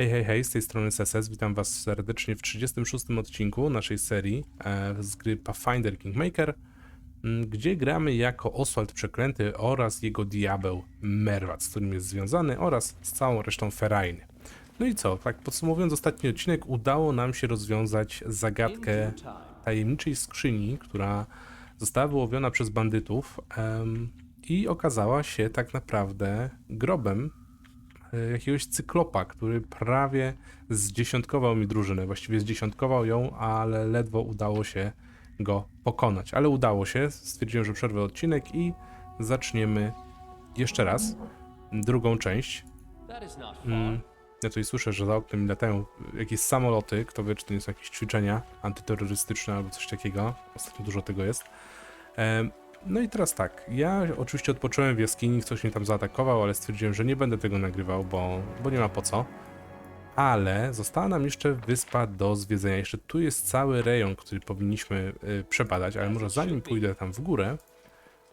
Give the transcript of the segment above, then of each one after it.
Hej, hej, hej, z tej strony SS, witam was serdecznie w 36 odcinku naszej serii e, z gry Pathfinder Kingmaker, gdzie gramy jako Oswald Przeklęty oraz jego diabeł Merwat, z którym jest związany, oraz z całą resztą Ferajny. No i co, tak podsumowując ostatni odcinek, udało nam się rozwiązać zagadkę tajemniczej skrzyni, która została wyłowiona przez bandytów em, i okazała się tak naprawdę grobem jakiegoś cyklopa, który prawie zdziesiątkował mi drużynę. Właściwie zdziesiątkował ją, ale ledwo udało się go pokonać. Ale udało się. Stwierdziłem, że przerwę odcinek i zaczniemy jeszcze raz drugą część. Mm, ja tutaj słyszę, że za oknem latają jakieś samoloty. Kto wie, czy to nie są jakieś ćwiczenia antyterrorystyczne albo coś takiego. Ostatnio dużo tego jest. No i teraz tak, ja oczywiście odpocząłem w jaskini, ktoś mnie tam zaatakował, ale stwierdziłem, że nie będę tego nagrywał, bo, bo nie ma po co. Ale została nam jeszcze wyspa do zwiedzenia. Jeszcze tu jest cały rejon, który powinniśmy y, przebadać, ale może zanim pójdę tam w górę,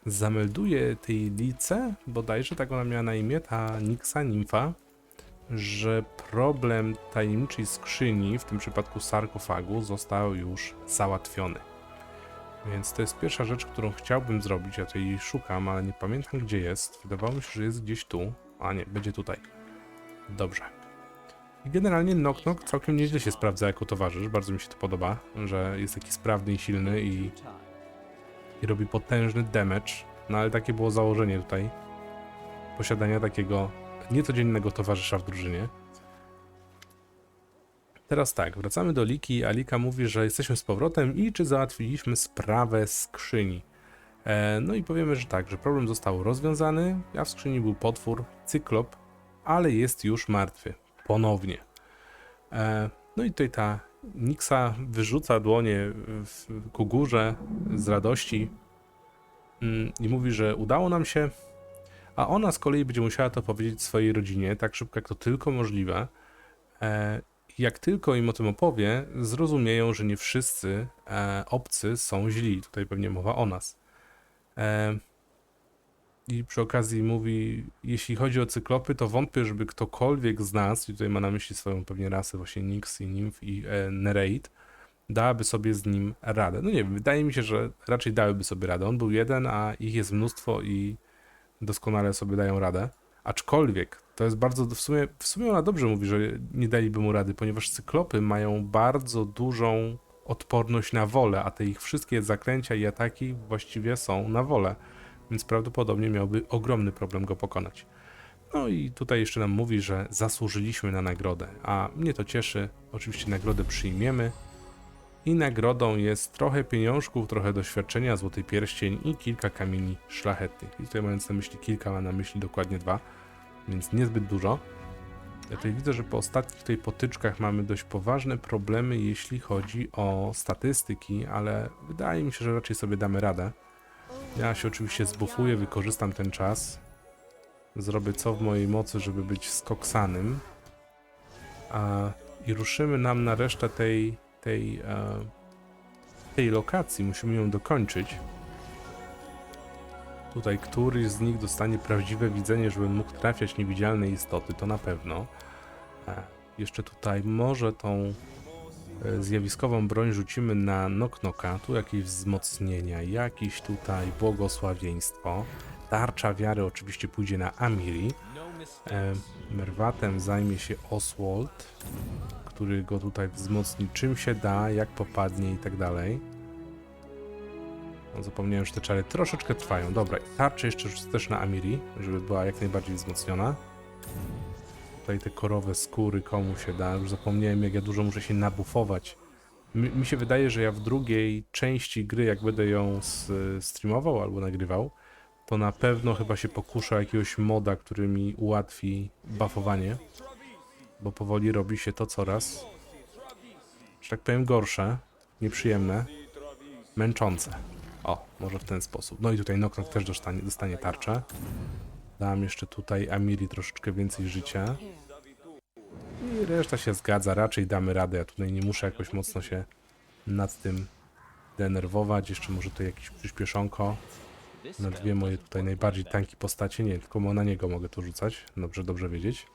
zamelduję tej Lice, bodajże tak ona miała na imię, ta Nixa Nimfa, że problem tajemniczej skrzyni, w tym przypadku sarkofagu, został już załatwiony. Więc to jest pierwsza rzecz, którą chciałbym zrobić. Ja jej szukam, ale nie pamiętam gdzie jest. Wydawało mi się, że jest gdzieś tu. A nie, będzie tutaj. Dobrze. I generalnie Knock całkiem nieźle się sprawdza jako towarzysz. Bardzo mi się to podoba, że jest taki sprawny i silny i, i robi potężny damage. No ale takie było założenie tutaj. Posiadania takiego niecodziennego towarzysza w drużynie. Teraz tak, wracamy do Liki. Alika mówi, że jesteśmy z powrotem i czy załatwiliśmy sprawę skrzyni. E, no i powiemy, że tak, że problem został rozwiązany, a w skrzyni był potwór, cyklop, ale jest już martwy. Ponownie. E, no i tutaj ta Nixa wyrzuca dłonie w, ku górze z radości mm, i mówi, że udało nam się, a ona z kolei będzie musiała to powiedzieć swojej rodzinie tak szybko, jak to tylko możliwe. E, jak tylko im o tym opowie, zrozumieją, że nie wszyscy e, obcy są źli. Tutaj pewnie mowa o nas. E, I przy okazji mówi, jeśli chodzi o cyklopy, to wątpię, żeby ktokolwiek z nas, i tutaj ma na myśli swoją pewnie rasę, właśnie Nyx i Nymph i e, Nereid, dałaby sobie z nim radę. No nie wiem, wydaje mi się, że raczej dałyby sobie radę. On był jeden, a ich jest mnóstwo i doskonale sobie dają radę. Aczkolwiek to jest bardzo, w sumie, w sumie ona dobrze mówi, że nie daliby mu rady, ponieważ cyklopy mają bardzo dużą odporność na wolę, a te ich wszystkie zaklęcia i ataki właściwie są na wolę, więc prawdopodobnie miałby ogromny problem go pokonać. No i tutaj jeszcze nam mówi, że zasłużyliśmy na nagrodę, a mnie to cieszy. Oczywiście nagrodę przyjmiemy. I nagrodą jest trochę pieniążków, trochę doświadczenia, złoty pierścień i kilka kamieni szlachetnych. I tutaj mając na myśli kilka, ma na myśli dokładnie dwa więc niezbyt dużo. Ja tutaj widzę, że po ostatnich tutaj potyczkach mamy dość poważne problemy, jeśli chodzi o statystyki, ale wydaje mi się, że raczej sobie damy radę. Ja się oczywiście zbufuję, wykorzystam ten czas. Zrobię co w mojej mocy, żeby być skoksanym. A, I ruszymy nam na resztę tej, tej, e, tej lokacji. Musimy ją dokończyć. Tutaj któryś z nich dostanie prawdziwe widzenie, żeby mógł trafiać niewidzialne istoty, to na pewno. E, jeszcze tutaj może tą e, zjawiskową broń rzucimy na Noknoka. Tu jakieś wzmocnienia, jakieś tutaj błogosławieństwo. Tarcza wiary oczywiście pójdzie na Amiri. E, Merwatem zajmie się Oswald, który go tutaj wzmocni czym się da, jak popadnie i tak dalej. Zapomniałem, że te czary troszeczkę trwają. Dobra, tarczę jeszcze też na Amiri, żeby była jak najbardziej wzmocniona. Tutaj te korowe skóry komu się da. Już zapomniałem, jak ja dużo muszę się nabufować. Mi, się wydaje, że ja w drugiej części gry, jak będę ją streamował albo nagrywał, to na pewno chyba się pokuszę o jakiegoś moda, który mi ułatwi buffowanie. Bo powoli robi się to coraz, że tak powiem, gorsze, nieprzyjemne, męczące. O, może w ten sposób. No i tutaj Noknok też dostanie, dostanie tarczę. Dam jeszcze tutaj Amiri troszeczkę więcej życia. I reszta się zgadza, raczej damy radę. Ja tutaj nie muszę jakoś mocno się nad tym denerwować. Jeszcze może to jakieś przyspieszonko. Na dwie moje tutaj najbardziej tanki postacie. Nie, tylko na niego mogę to rzucać. Dobrze, dobrze wiedzieć.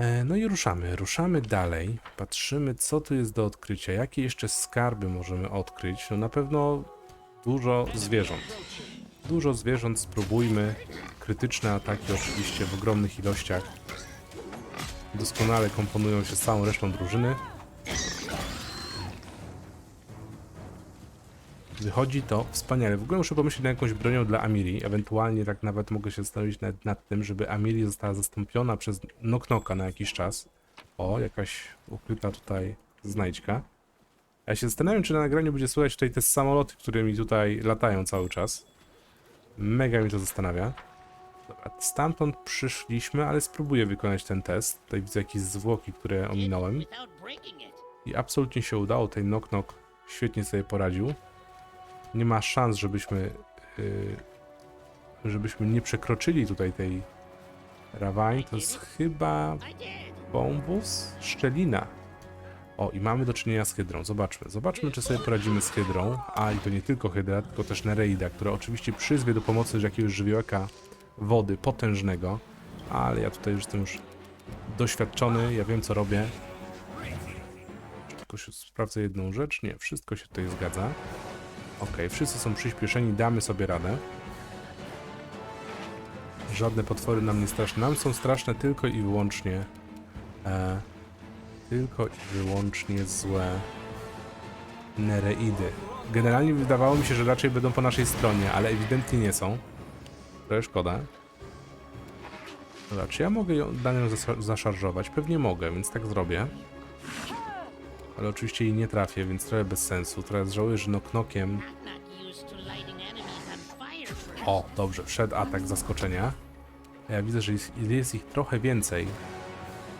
E, No i ruszamy, ruszamy dalej. Patrzymy, co tu jest do odkrycia, jakie jeszcze skarby możemy odkryć. No na pewno dużo zwierząt. Dużo zwierząt, spróbujmy. Krytyczne ataki oczywiście w ogromnych ilościach. Doskonale komponują się z całą resztą drużyny. Wychodzi to wspaniale. W ogóle muszę pomyśleć nad jakąś bronią dla Amiri. Ewentualnie tak nawet mogę się zastanowić nad, nad tym, żeby Amiri została zastąpiona przez Noknoka na jakiś czas. O, jakaś ukryta tutaj znajdźka. Ja się zastanawiam, czy na nagraniu będzie słychać tutaj te samoloty, które mi tutaj latają cały czas. Mega mi to zastanawia. Dobra, stamtąd przyszliśmy, ale spróbuję wykonać ten test. Tutaj widzę jakieś zwłoki, które ominąłem. I absolutnie się udało. Knock Knock świetnie sobie poradził. Nie ma szans, żebyśmy yy, żebyśmy nie przekroczyli tutaj tej rawani. To jest chyba bombus? Szczelina. O, i mamy do czynienia z hydrą. Zobaczmy. Zobaczmy, czy sobie poradzimy z hydrą. A, i to nie tylko hydra, tylko też Nereida, która oczywiście przyzwie do pomocy jakiegoś żywiołaka wody potężnego. Ale ja tutaj już jestem już doświadczony, ja wiem co robię. Tylko sprawdzę jedną rzecz. Nie, wszystko się tutaj zgadza. Ok, wszyscy są przyspieszeni, damy sobie radę. Żadne potwory nam nie straszne. Nam są straszne tylko i wyłącznie e, tylko i wyłącznie złe Nereidy. Generalnie wydawało mi się, że raczej będą po naszej stronie, ale ewidentnie nie są. Trochę szkoda. Dobra, czy ja mogę ją, Danią zas- zaszarżować? Pewnie mogę, więc tak zrobię. Ale oczywiście jej nie trafię, więc trochę bez sensu. Teraz żałuję, że fire for O, dobrze, wszedł atak zaskoczenia. Ja widzę, że jest, jest ich trochę więcej.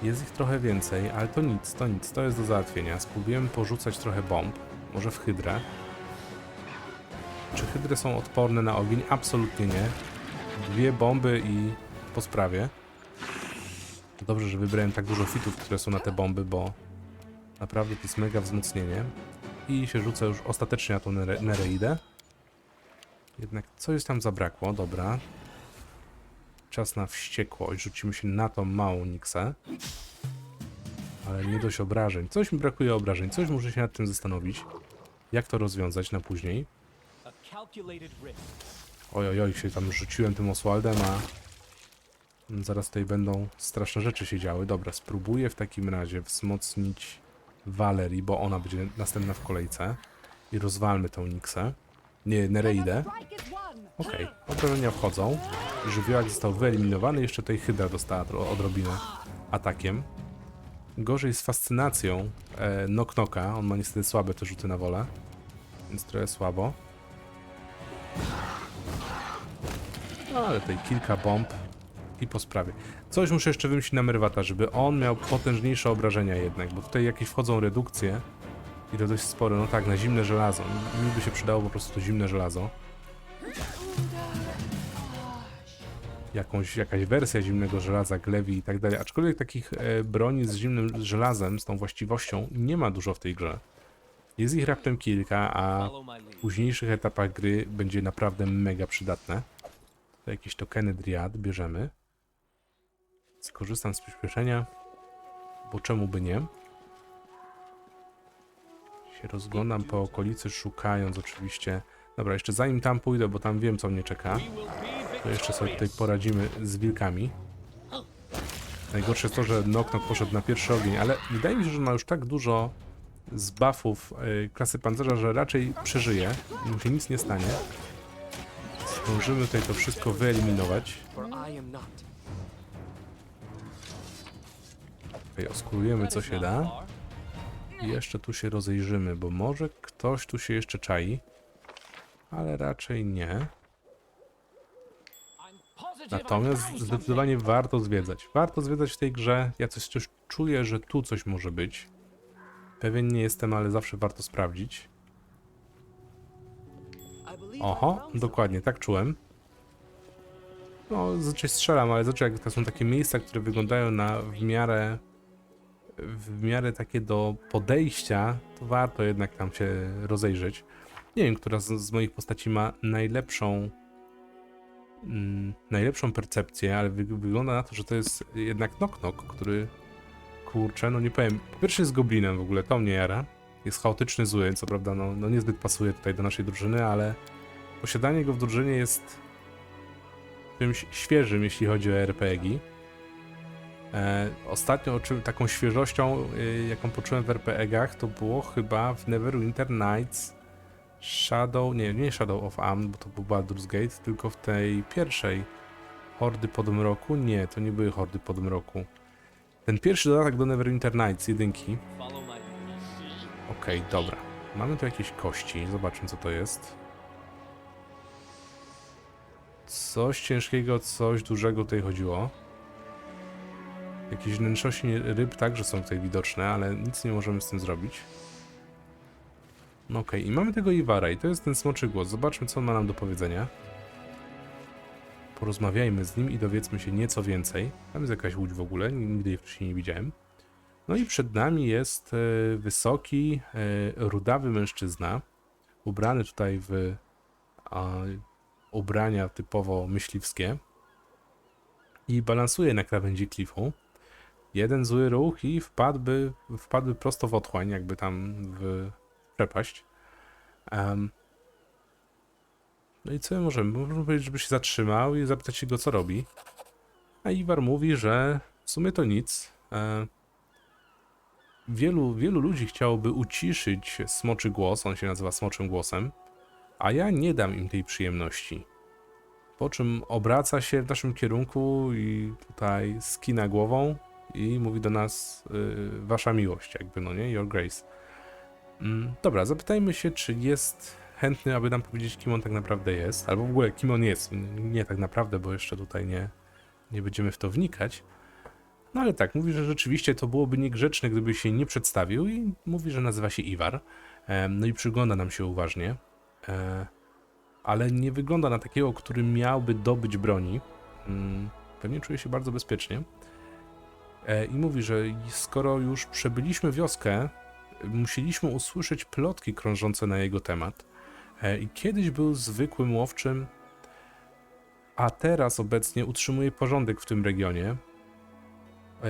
Jest ich trochę więcej, ale to nic, to nic, to jest do załatwienia. Spróbujemy porzucać trochę bomb, może w hydrę. Czy hydry są odporne na ogień? Absolutnie nie. Dwie bomby i po sprawie. Dobrze, że wybrałem tak dużo fitów, które są na te bomby, bo naprawdę to jest mega wzmocnienie. I się rzucę już ostatecznie na tą nere Nereidę. Jednak coś tam zabrakło, dobra. Czas na wściekłość. Rzucimy się na tą małą Nixę. Ale nie dość obrażeń. Coś mi brakuje obrażeń. Coś muszę się nad tym zastanowić. Jak to rozwiązać na później. Oj, oj, oj, się tam rzuciłem tym Oswaldem, a zaraz tutaj będą straszne rzeczy się działy. Dobra, spróbuję w takim razie wzmocnić Valerii, bo ona będzie następna w kolejce. I rozwalmy tą Nixę. Nie, Nereidę. Okej, obrażenia wchodzą. Żywiołak został wyeliminowany, jeszcze tej Hydra dostała odrobinę atakiem. Gorzej z fascynacją e, Noknoka, on ma niestety słabe te rzuty na wolę, więc trochę słabo. No ale tutaj kilka bomb i po sprawie. Coś muszę jeszcze wymyślić na Merwata, żeby on miał potężniejsze obrażenia jednak, bo tutaj jakieś wchodzą redukcje i to dość spore. No tak, na zimne żelazo. Mi by się przydało po prostu to zimne żelazo. Jakąś, jakaś wersja zimnego żelaza, glewi i tak dalej. Aczkolwiek takich e, broni z zimnym żelazem, z tą właściwością, nie ma dużo w tej grze. Jest ich raptem kilka, a w późniejszych etapach gry będzie naprawdę mega przydatne. To jakieś tokeny Driad bierzemy. Skorzystam z przyspieszenia, bo czemu by nie? Się rozglądam po okolicy, szukając oczywiście. Dobra, jeszcze zanim tam pójdę, bo tam wiem, co mnie czeka, to jeszcze sobie tutaj poradzimy z wilkami. Najgorsze jest to, że Knock poszedł na pierwszy ogień, ale wydaje mi się, że ma już tak dużo z buffów y, klasy pancerza, że raczej przeżyje mu się nic nie stanie. Zdążymy tutaj to wszystko wyeliminować. Not. Tutaj oskurujemy co się da. I jeszcze tu się rozejrzymy, bo może ktoś tu się jeszcze czai. Ale raczej nie. Natomiast zdecydowanie warto zwiedzać. Warto zwiedzać w tej grze. Ja coś też czuję, że tu coś może być. Pewien nie jestem, ale zawsze warto sprawdzić. Oho, dokładnie, tak czułem. No, zazwyczaj strzelam, ale zazwyczaj jak to są takie miejsca, które wyglądają na w miarę w miarę takie do podejścia, to warto jednak tam się rozejrzeć. Nie wiem, która z, z moich postaci ma najlepszą mm, najlepszą percepcję, ale wy, wygląda na to, że to jest jednak Knock Knock, który kurczę, no nie powiem. Po pierwsze jest goblinem w ogóle, to mnie jara. Jest chaotyczny, zły, co prawda, no, no niezbyt pasuje tutaj do naszej drużyny, ale posiadanie go w drużynie jest czymś świeżym, jeśli chodzi o RPG. E, ostatnio czym, taką świeżością, y, jaką poczułem w RPG-ach, to było chyba w Neverwinter Nights Shadow, nie, nie Shadow of Amn, bo to był Baldur's Gate, tylko w tej pierwszej Hordy Podmroku. Nie, to nie były Hordy Podmroku. Ten pierwszy dodatek do Neverwinter Nights, jedynki. Okej, dobra. Mamy tu jakieś kości, zobaczmy co to jest. Coś ciężkiego, coś dużego tutaj chodziło. Jakieś wnętrzości ryb także są tutaj widoczne, ale nic nie możemy z tym zrobić. No okej, i mamy tego Iwara i to jest ten smoczy głos. Zobaczmy co on ma nam do powiedzenia. Porozmawiajmy z nim i dowiedzmy się nieco więcej. Tam jest jakaś łódź w ogóle, nigdy jej wcześniej nie widziałem. No i przed nami jest e, wysoki, e, rudawy mężczyzna, ubrany tutaj w ubrania typowo myśliwskie i balansuje na krawędzi klifu. Jeden zły ruch i wpadłby, wpadłby prosto w otchłań, jakby tam w przepaść. Em, no i co my możemy? Możemy powiedzieć, żeby się zatrzymał i zapytać się go, co robi. A Iwar mówi, że w sumie to nic. E, wielu, wielu ludzi chciałoby uciszyć smoczy głos, on się nazywa smoczym głosem, a ja nie dam im tej przyjemności. Po czym obraca się w naszym kierunku i tutaj skina głową i mówi do nas y, wasza miłość, jakby no nie, your grace. Mm, dobra, zapytajmy się, czy jest chętny, aby nam powiedzieć, kim on tak naprawdę jest, albo w ogóle kim on jest. Nie tak naprawdę, bo jeszcze tutaj nie, nie będziemy w to wnikać. No ale tak, mówi, że rzeczywiście to byłoby niegrzeczne, gdyby się nie przedstawił i mówi, że nazywa się Iwar. E, No i przygląda nam się uważnie. E, Ale nie wygląda na takiego, który miałby dobyć broni. Mm, Pewnie czuje się bardzo bezpiecznie. E, I mówi, że skoro już przebyliśmy wioskę, musieliśmy usłyszeć plotki krążące na jego temat. E, I kiedyś był zwykłym łowczym, a teraz obecnie utrzymuje porządek w tym regionie e,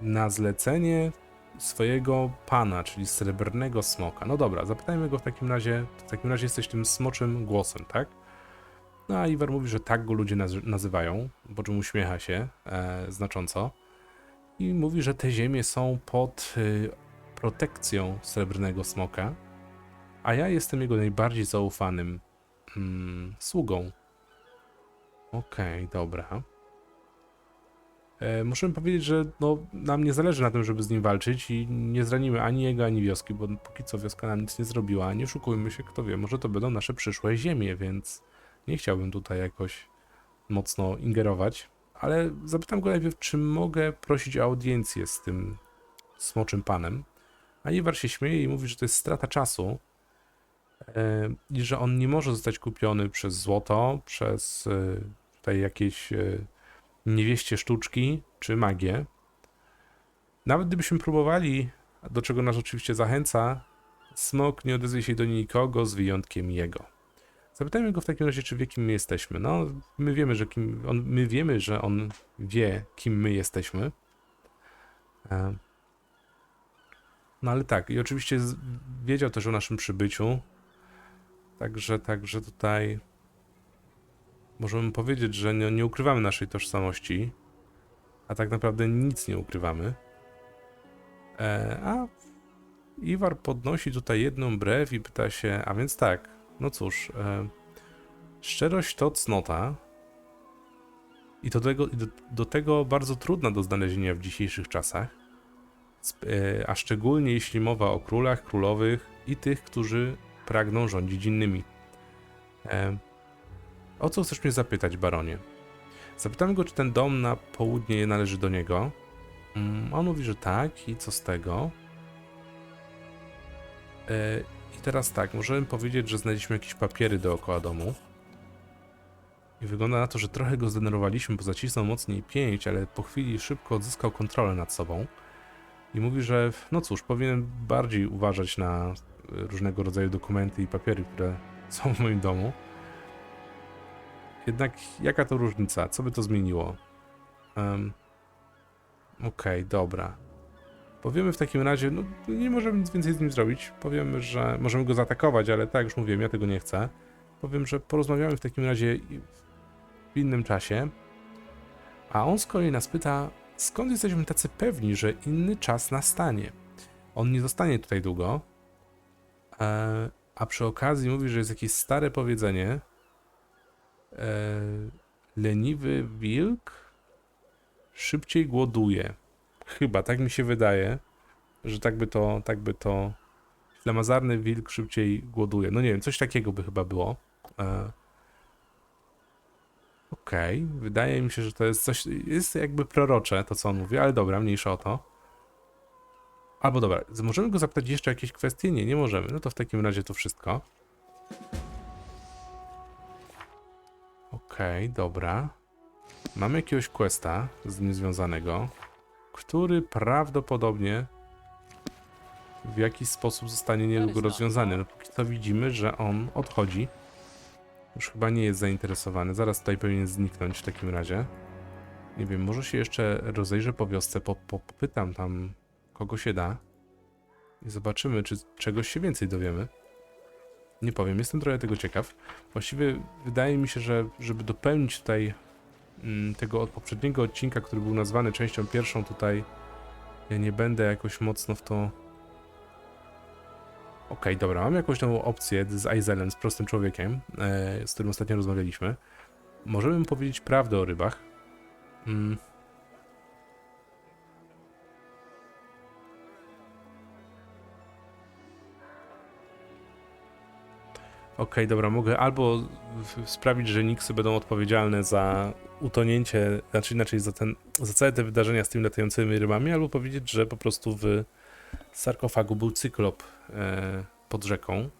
na zlecenie swojego pana, czyli srebrnego smoka. No dobra, zapytajmy go w takim razie, w takim razie jesteś tym smoczym głosem, tak? No a Iwar mówi, że tak go ludzie naz- nazywają, po czym uśmiecha się e, znacząco i mówi, że te ziemie są pod y, protekcją srebrnego smoka, a ja jestem jego najbardziej zaufanym mm, sługą. Okej, dobra. E, możemy powiedzieć, że no, nam nie zależy na tym, żeby z nim walczyć i nie zranimy ani jego, ani wioski, bo póki co wioska nam nic nie zrobiła. Nie oszukujmy się, kto wie, może to będą nasze przyszłe ziemie, więc nie chciałbym tutaj jakoś mocno ingerować. Ale zapytam go najpierw, czy mogę prosić o audiencję z tym smoczym panem. A Iwar się śmieje i mówi, że to jest strata czasu e, i że on nie może zostać kupiony przez złoto, przez e, tutaj jakieś e, niewieście sztuczki czy magię. Nawet gdybyśmy próbowali, do czego nas oczywiście zachęca, smok nie odezwie się do nikogo z wyjątkiem jego. Zapytajmy go w takim razie, czy wie, kim my jesteśmy. No, my wiemy, że kim, on, my wiemy, że on wie, kim my jesteśmy. E, No ale tak, i oczywiście wiedział też o naszym przybyciu. Także, także tutaj możemy powiedzieć, że nie, nie ukrywamy naszej tożsamości, a tak naprawdę nic nie ukrywamy. E, a Iwar podnosi tutaj jedną brew i pyta się, a więc tak, no cóż, e, szczerość to cnota i do tego, do, do tego bardzo trudna do znalezienia w dzisiejszych czasach, e, a szczególnie jeśli mowa o królach, królowych i tych, którzy pragną rządzić innymi. E, o co chcesz mnie zapytać, baronie? Zapytam go, czy ten dom na południe należy do niego. Mm, On mówi, że tak, i co z tego? I teraz tak, możemy powiedzieć, że znaleźliśmy jakieś papiery dookoła domu. I wygląda na to, że trochę go zdenerwowaliśmy, bo zacisnął mocniej pięść, ale po chwili szybko odzyskał kontrolę nad sobą. I mówi, że no cóż, powinien bardziej uważać na e, różnego rodzaju dokumenty i papiery, które są w moim domu. Jednak jaka to różnica? Co by to zmieniło? Em, Okej, dobra. Powiemy w takim razie, no nie możemy nic więcej z nim zrobić. Powiemy, że możemy go zaatakować, ale tak już mówiłem, ja tego nie chcę. Powiem, że porozmawiamy w takim razie w innym czasie. A on z kolei nas pyta, skąd jesteśmy tacy pewni, że inny czas nastanie. On nie zostanie tutaj długo. E, a przy okazji mówi, że jest jakieś stare powiedzenie. E, leniwy wilk szybciej głoduje. Chyba, tak mi się wydaje, że tak by to, tak by to... Ślamazarny wilk szybciej głoduje. No nie wiem, coś takiego by chyba było. E, Okej, wydaje mi się, że to jest coś, jest jakby prorocze to, co on mówi, ale dobra, mniejsza o to. Albo dobra, możemy go zapytać jeszcze o jakieś kwestie? Nie, nie możemy. No to w takim razie to wszystko. Okej, dobra. Mamy jakiegoś questa z nim związanego, który prawdopodobnie w jakiś sposób zostanie niedługo rozwiązany. No póki co widzimy, że on odchodzi. Już chyba nie jest zainteresowany. Zaraz tutaj powinien zniknąć w takim razie. Nie wiem, może się jeszcze rozejrzę po wiosce, po, po, popytam tam kogo się da i zobaczymy, czy czegoś się więcej dowiemy. Nie powiem, jestem trochę tego ciekaw. Właściwie wydaje mi się, że żeby dopełnić tutaj tego od poprzedniego odcinka, który był nazwany częścią pierwszą tutaj, ja nie będę jakoś mocno w to... Okej, dobra, mam jakąś nową opcję z Aizelem, z prostym człowiekiem, e, z którym ostatnio rozmawialiśmy. Możemy powiedzieć prawdę o rybach. Mm. Okej, dobra, mogę albo sprawić, że Nixy będą odpowiedzialne za utonięcie, znaczy inaczej za, ten, za całe te wydarzenia z tymi latającymi rybami, albo powiedzieć, że po prostu w sarkofagu był cyklop e, pod rzeką,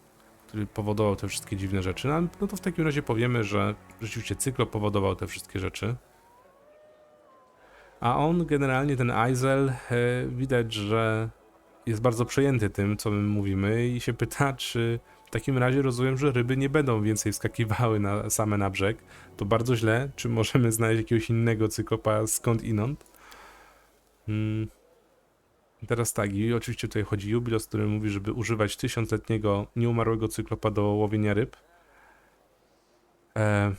który powodował te wszystkie dziwne rzeczy. No, no to w takim razie powiemy, że rzeczywiście cyklop powodował te wszystkie rzeczy. A on generalnie, ten Aizel, e, widać, że jest bardzo przejęty tym, co my mówimy i się pyta, czy takim razie rozumiem, że ryby nie będą więcej wskakiwały na, same na brzeg. To bardzo źle. Czy możemy znaleźć jakiegoś innego cyklopa skąd inąd? Hmm. Teraz tak, i oczywiście tutaj chodzi Jubilos, który mówi, żeby używać tysiącletniego nieumarłego cyklopa do łowienia ryb. E,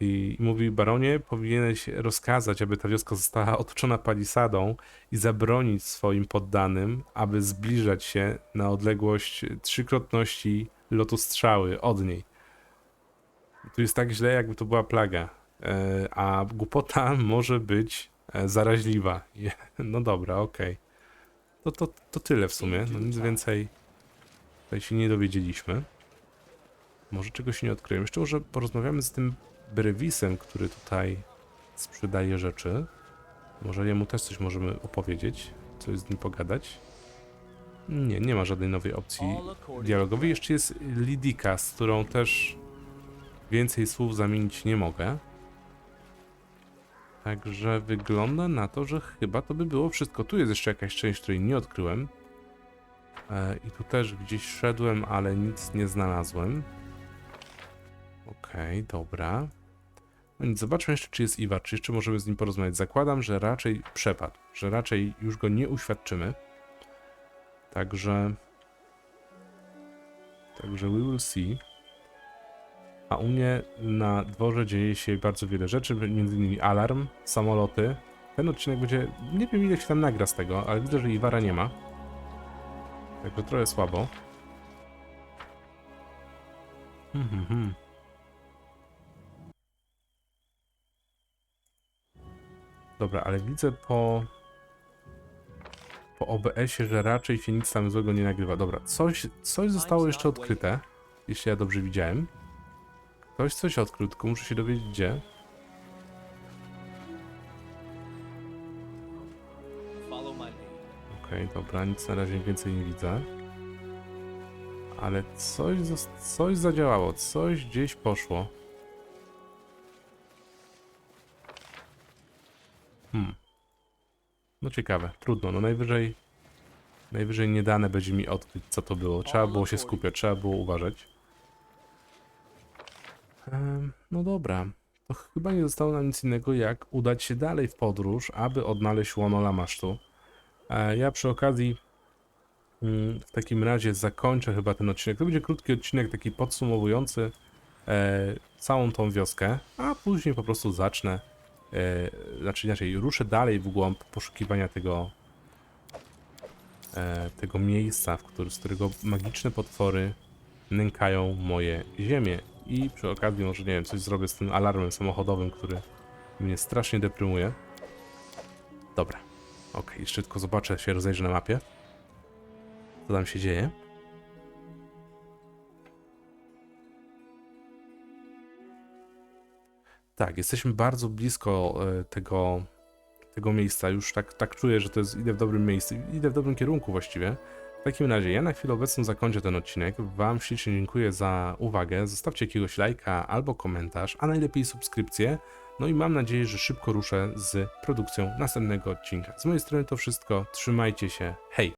I mówi, baronie, powinieneś rozkazać, aby ta wioska została otoczona palisadą i zabronić swoim poddanym, aby zbliżać się na odległość trzykrotności lotu strzały od niej. Tu jest tak źle, jakby to była plaga. E, a głupota może być e, zaraźliwa. No dobra, okej. No to, to tyle w sumie. No nic więcej tutaj się nie dowiedzieliśmy. Może czegoś nie odkryłem. Jeszcze może porozmawiamy z tym Brewisem, który tutaj sprzedaje rzeczy. Może jemu też coś możemy opowiedzieć, coś z nim pogadać. Nie, nie ma żadnej nowej opcji dialogowej. Jeszcze jest Lidika, z którą też więcej słów zamienić nie mogę. Także wygląda na to, że chyba to by było wszystko. Tu jest jeszcze jakaś część, której nie odkryłem. E, I tu też gdzieś szedłem, ale nic nie znalazłem. Okej, dobra. No nic, zobaczmy jeszcze, czy jest Iwar, czy jeszcze możemy z nim porozmawiać. Zakładam, że raczej przepadł, że raczej już go nie uświadczymy. Także... Także we will see. A u mnie na dworze dzieje się bardzo wiele rzeczy, między innymi alarm, samoloty. Ten odcinek będzie, nie wiem ile się tam nagra z tego, ale widzę, że Iwara nie ma. Także trochę słabo. Hmm, hmm, hmm. Dobra, ale widzę po po OBS-ie, że raczej się nic tam złego nie nagrywa. Dobra, coś, coś zostało jeszcze odkryte, jeśli ja dobrze widziałem. Ktoś coś odkrył, tylko muszę się dowiedzieć gdzie. Okej, dobra, nic na razie więcej nie widzę. Ale coś, coś zadziałało, coś gdzieś poszło. Hmm. No ciekawe, trudno, no najwyżej... Najwyżej nie dane będzie mi odkryć, co to było. Trzeba było się skupiać, trzeba było uważać. Em, no dobra, to chyba nie zostało nam nic innego jak udać się dalej w podróż, aby odnaleźć łono Lamasztu. E, Ja przy okazji mm, w takim razie zakończę chyba ten odcinek. To będzie krótki odcinek, taki podsumowujący e, całą tą wioskę, a później po prostu zacznę, znaczy inaczej, ruszę dalej w głąb poszukiwania tego, e, tego miejsca, w który, z którego magiczne potwory nękają moje ziemię. I przy okazji może, nie wiem, coś zrobię z tym alarmem samochodowym, który mnie strasznie deprymuje. Dobra. Ok, jeszcze tylko zobaczę, się rozejrzę na mapie. Co tam się dzieje? Tak, jesteśmy bardzo blisko e, tego, tego miejsca. Już tak, tak czuję, że to jest, idę w dobrym miejscu, idę w dobrym kierunku właściwie. W takim razie ja na chwilę obecną zakończę ten odcinek. Wam ślicznie dziękuję za uwagę. Zostawcie jakiegoś lajka albo komentarz, a najlepiej subskrypcję. No i mam nadzieję, że szybko ruszę z produkcją następnego odcinka. Z mojej strony to wszystko. Trzymajcie się. Hej!